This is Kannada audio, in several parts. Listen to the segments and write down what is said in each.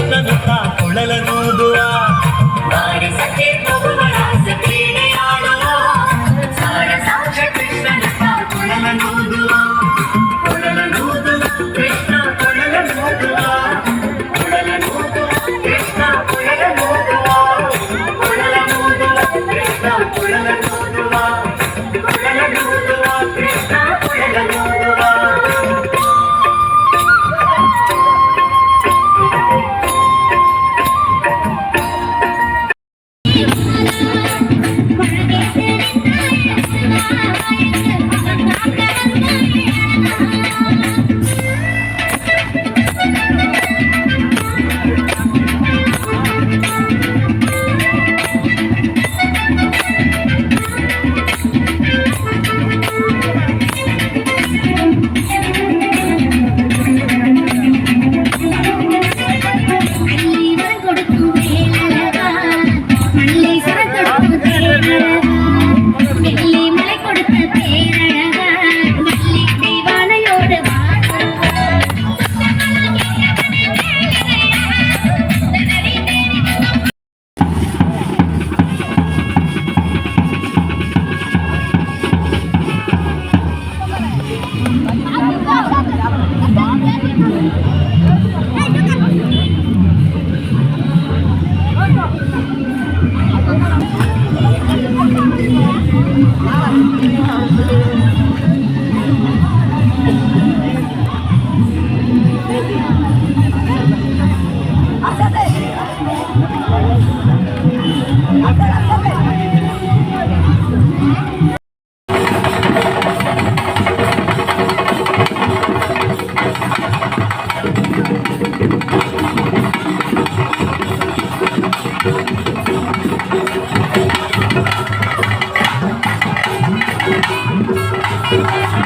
ಕೃಷ್ಣನತ್ತ ಕೊಳಲ ಮಾಡಿ ಸಖೆ Yeah.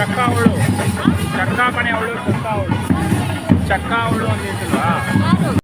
ಚಕ್ಕ ಅವಳು ಚಕ್ಕ ಮನೆ ಅವಳು ಚಕ್ಕ ಅವಳು ಚಕ್ಕ ಅವಳು ಅಂದಿದ್ದಲ್ವಾ